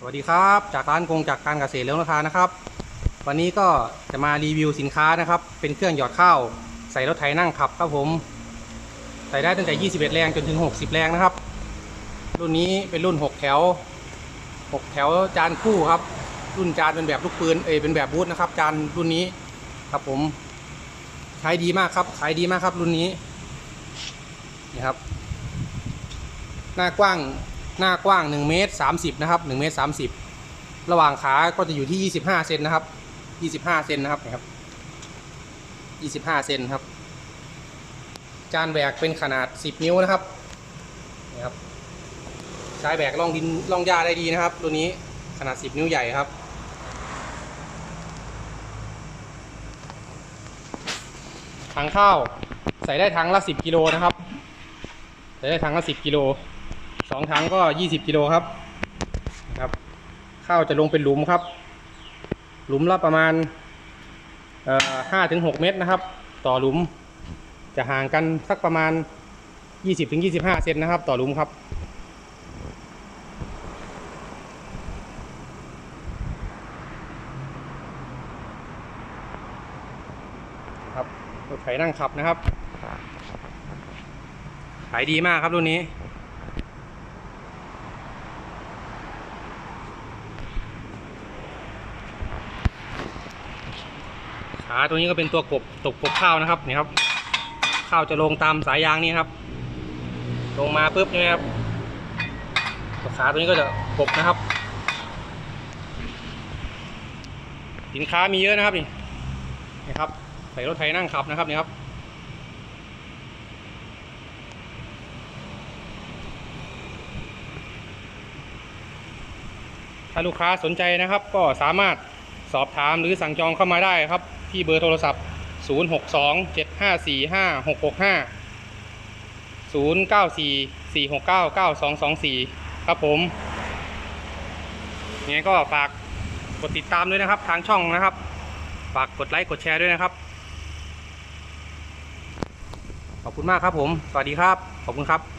สวัสดีครับ จากร้านกงจากการเกษตรเลี้ยงราคานะครับ วันนี้ก็จะมารีวิวสินค้านะครับ เป็นเครื่องหยอดข้าว ใส่รถไถนั่งขับครับผม ใส่ได้ตั้งแต่ 21 แรงจนถึง 60 แรงนะครับ รุ่นนี้เป็นรุ่น 6 แถว 6 แถวจานคู่ครับ รุ่นจานเป็นแบบลูกปืนเอยเป็นแบบบูทนะครับ จานรุ่นนี้ครับผมใช้ดีมากครับขายดีมากครับรุ่นนี้นี่ครับ หน้ากว้าง หน้ากว้าง1เมตร30นะครับ1เมตร30 ระหว่างขาก็จะอยู่ที่ 25เซนนะครับ25เซนนะครับนะครับ25เซนครับ จานแบกเป็นขนาด 10 นิ้วนะครับนี่ครับใช้แบกล่องดินล่องหญ้าได้ดีนะครับ ตัวนี้ขนาด 10 นิ้วใหญ่ครับถังข้าวใส่ได้ถังละ 10 กิโลนะครับ ใส่ได้ถังละ 10 กิโล สองถังก็20กิโลครับนะครับ ข้าวจะลงเป็นหลุมครับ หลุมละประมาณเอ่อห้าถึงหกเมตรนะครับ ต่อหลุมจะห่างกันสักประมาณ20ถึง25เซนนะครับ ต่อหลุมครับครับรถไถนั่งขับนะครับ ขายดีมากครับรุ่นนี้ ขาตัวนี้ก็เป็นตัวกบตกกบข้าวนะครับนี่ครับข้าวจะลงตามสายยางนี่ครับ ลงมาปุ๊บใช่ไหมครับตัวขาตัวนี้ก็จะกบนะครับ สินค้ามีเยอะนะครับนี่นี่ครับใส่รถไถนั่งขับนะครับนี่ครับถ้าลูกค้าสนใจนะครับก็สามารถ สอบถามหรือสั่งจองเข้ามาได้ครับ ที่เบอร์โทรศัพท์ 062 754 5665 094 469 9224 ครับผมยังไงก็ฝากกดติดตามด้วยนะครับ ทางช่องนะครับ ฝากกดไลค์กดแชร์ด้วยนะครับ ขอบคุณมากครับผม สวัสดีครับ ขอบคุณครับ